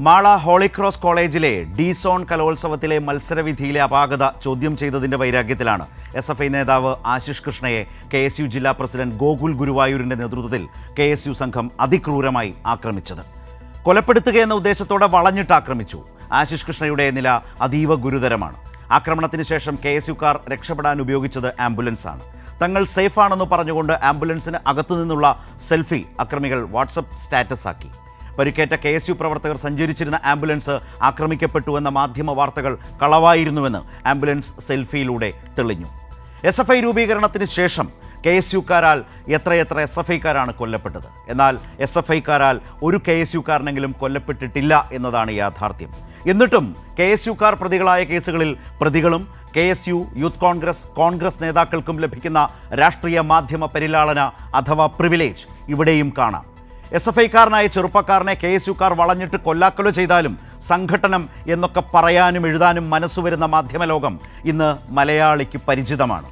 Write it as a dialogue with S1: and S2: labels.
S1: Mala Holy Cross കോളേജിലെ D zone കലോത്സവത്തിലെ മത്സരവിധിയിലെ അപാകത ചോദ്യം ചെയ്തതിന്റെ വൈരാഗ്യത്തിലാണ് എസ് എഫ് ഐ നേതാവ് ആശിഷ് കൃഷ്ണയെ കെ എസ് യു ജില്ലാ പ്രസിഡന്റ് ഗോകുൽ ഗുരുവായൂരിന്റെ നേതൃത്വത്തിൽ കെ എസ് യു സംഘം അതിക്രൂരമായി ആക്രമിച്ചത്. കൊലപ്പെടുത്തുകയെന്ന ഉദ്ദേശത്തോടെ വളഞ്ഞിട്ട് ആക്രമിച്ചു. ആശിഷ് കൃഷ്ണയുടെ നില അതീവ ഗുരുതരമാണ്. ആക്രമണത്തിന് ശേഷം കെ എസ് യുക്കാർ രക്ഷപ്പെടാൻ ഉപയോഗിച്ചത് ആംബുലൻസാണ്. തങ്ങൾ സേഫാണെന്ന് പറഞ്ഞുകൊണ്ട് ആംബുലൻസിന് അകത്തു നിന്നുള്ള സെൽഫി അക്രമികൾ വാട്സപ്പ് സ്റ്റാറ്റസ് ആക്കി പരിക്കേറ്റ കെ എസ് യു പ്രവർത്തകർ സഞ്ചരിച്ചിരുന്ന ആംബുലൻസ് ആക്രമിക്കപ്പെട്ടു എന്ന മാധ്യമ വാർത്തകൾ കളവായിരുന്നുവെന്ന് ആംബുലൻസ് സെൽഫിയിലൂടെ തെളിഞ്ഞു. എസ് എഫ് ഐ രൂപീകരണത്തിന് ശേഷം കെ എസ് യുക്കാരാൽ എത്രയെത്ര എസ് എഫ് ഐക്കാരാണ് കൊല്ലപ്പെട്ടത്? എന്നാൽ എസ് എഫ് ഐക്കാരാൽ ഒരു കെ എസ് യുക്കാരനെങ്കിലും കൊല്ലപ്പെട്ടിട്ടില്ല എന്നതാണ് യാഥാർത്ഥ്യം. എന്നിട്ടും കെ എസ് യുക്കാർ പ്രതികളായ കേസുകളിൽ പ്രതികളും K S U youth Congress Congress നേതാക്കൾക്കും ലഭിക്കുന്ന രാഷ്ട്രീയ മാധ്യമ പരിലാളന അഥവാ പ്രിവിലേജ് ഇവിടെയും കാണാം. എസ് എഫ് ഐക്കാരനായ ചെറുപ്പക്കാരനെ കെ എസ് യുക്കാർ വളഞ്ഞിട്ട് കൊല്ലാക്കൊല ചെയ്താലും സംഘടനം എന്നൊക്കെ പറയാനും എഴുതാനും മനസ്സുവരുന്ന മാധ്യമലോകം ഇന്ന് മലയാളിക്ക് പരിചിതമാണ്.